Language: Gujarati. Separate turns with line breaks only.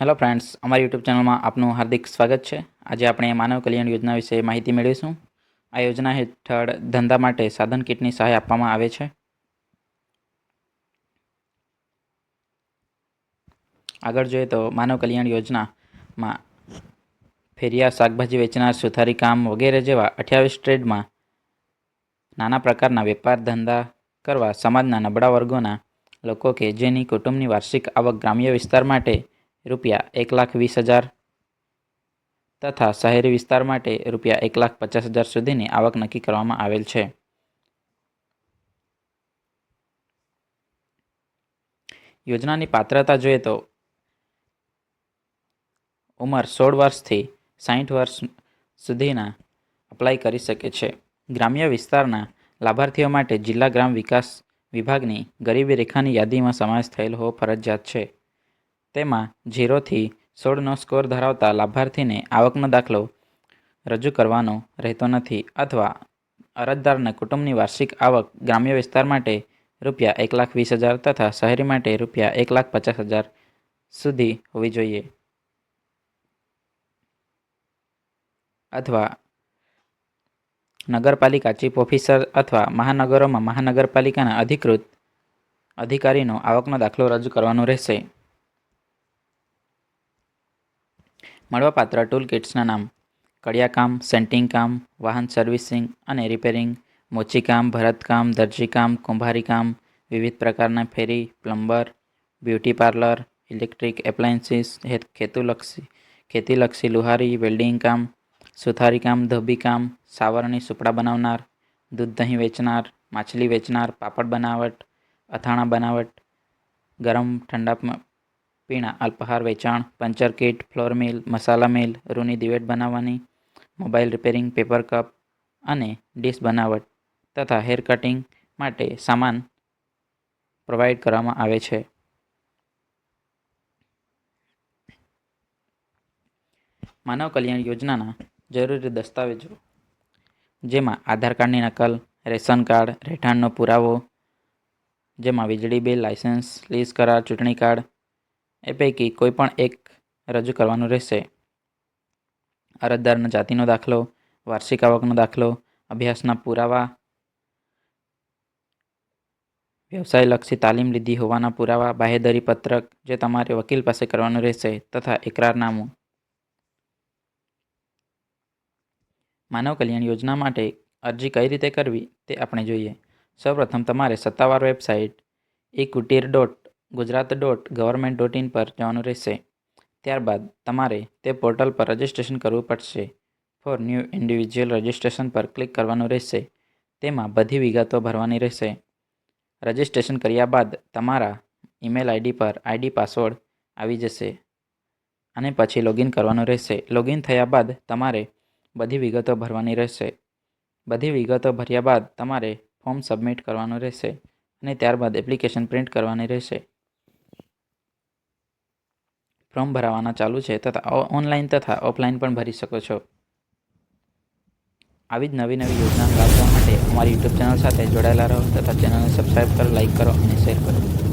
હેલો ફ્રેન્ડ્સ અમારી યુટ્યુબ ચેનલમાં આપનું હાર્દિક સ્વાગત છે. આજે આપણે માનવ કલ્યાણ યોજના વિશે માહિતી મેળવીશું. આ યોજના હેઠળ ધંધા માટે સાધન કીટની સહાય આપવામાં આવે છે. આગળ જોઈએ તો માનવ કલ્યાણ યોજનામાં ફેરિયા શાકભાજી વેચનાર સુથારી કામ વગેરે જેવા અઠ્યાવીસ ટ્રેડમાં નાના પ્રકારના વેપાર ધંધા કરવા સમાજના નબળા વર્ગોના લોકો કે જેની કુટુંબની વાર્ષિક આવક ગ્રામ્ય વિસ્તાર માટે રૂપિયા એક લાખ વીસ હજાર તથા શહેરી વિસ્તાર માટે રૂપિયા એક લાખ પચાસ હજાર સુધીની આવક નક્કી કરવામાં આવેલ છે. યોજનાની પાત્રતા જોઈએ તો ઉંમર સોળ વર્ષથી સાહીઠ વર્ષ સુધીના અપ્લાય કરી શકે છે. ગ્રામ્ય વિસ્તારના લાભાર્થીઓ માટે જિલ્લા ગ્રામ વિકાસ વિભાગની ગરીબી રેખાની યાદીમાં સમાવેશ થયેલ હોવો ફરજિયાત છે. તેમાં ઝીરોથી સોળનો સ્કોર ધરાવતા લાભાર્થીને આવકનો દાખલો રજૂ કરવાનો રહેતો નથી અથવા અરજદારના કુટુંબની વાર્ષિક આવક ગ્રામ્ય વિસ્તાર માટે રૂપિયા એક લાખ વીસ હજાર તથા શહેરી માટે રૂપિયા એક લાખ પચાસ હજાર સુધી હોવી જોઈએ. અથવા નગરપાલિકા ચીફ ઓફિસર અથવા મહાનગરોમાં મહાનગરપાલિકાના અધિકૃત અધિકારીનો આવકનો દાખલો રજૂ કરવાનો રહેશે. મળવાપાત્ર ટૂલ કિટ્સના નામ. કડિયાકામ સેન્ટિંગ કામ વાહન સર્વિસિંગ અને રિપેરિંગ, મોચીકામ, ભરતકામ, દરજીકામ, કુંભારીકામ, વિવિધ પ્રકારના ફેરી, plumber, beauty parlour, electric appliances ખેતુલક્ષી, ખેતીલક્ષી લુહારી વેલ્ડિંગ કામ સુથારી કામ ધોબી સાવરણી સુપડા બનાવનાર, દૂધ દહીં વેચનાર, માછલી વેચનાર, પાપડ બનાવટ, અથાણા બનાવટ, ગરમ ઠંડા પીણા, અલ્પહાર વેચાણ, puncture kit, flour mill, masala mill, રૂની દિવેટ બનાવવાની, મોબાઈલ રિપેરિંગ, પેપર કપ અને ડીશ બનાવટ તથા હેર કટિંગ માટે સામાન પ્રોવાઈડ કરવામાં આવે છે. માનવ કલ્યાણ યોજનાના જરૂરી દસ્તાવેજો જેમાં આધાર કાર્ડની નકલ, રેશન કાર્ડ, રહેઠાણનો પુરાવો, જેમાં વીજળી બિલ, લાયસન્સ, લીઝ કરાર, ચૂંટણી કાર્ડ એ પૈકી કોઈ પણ એક રજૂ કરવાનું રહેશે. અરજદારના જાતિનો દાખલો, વાર્ષિક આવકનો દાખલો, અભ્યાસના પુરાવા, વ્યવસાયલક્ષી તાલીમ લીધી હોવાના પુરાવા, બાહેધરી પત્રક જે તમારે વકીલ પાસે કરવાનું રહેશે તથા એકરારનામું. માનવ કલ્યાણ યોજના માટે અરજી કઈ રીતે કરવી તે આપણે જોઈએ. સૌપ્રથમ તમારે સત્તાવાર website e Kutir dot Gujarat dot government dot in પર જવાનું રહેશે. ત્યારબાદ તમારે તે પોર્ટલ પર રજિસ્ટ્રેશન કરવું પડશે. ફોર ન્યૂ ઇન્ડિવિજ્યુઅલ રજિસ્ટ્રેશન પર ક્લિક કરવાનું રહેશે. તેમાં બધી વિગતો ભરવાની રહેશે. રજિસ્ટ્રેશન કર્યા બાદ તમારા ઈમેલ આઈડી પર આઈડી પાસવર્ડ આવી જશે. અને પછી લોગિન કરવાનું રહેશે. લોગિન થયા બાદ તમારે બધી વિગતો ભરવાની રહેશે. બધી વિગતો ભર્યા બાદ તમારે ફોર્મ સબમિટ કરવાનું રહેશે. અને ત્યારબાદ એપ્લિકેશન પ્રિન્ટ કરવાની રહેશે. ફોર્મ ભરાવાના ચાલુ છે તથા ઓનલાઈન તથા ઓફલાઈન પણ ભરી શકો છો. આવી જ નવી નવી યોજના લાવવા માટે અમારી યુટ્યુબ ચેનલ સાથે જોડાયેલા રહો તથા ચેનલને સબસ્ક્રાઈબ કરો, લાઈક કરો અને શેર કરો.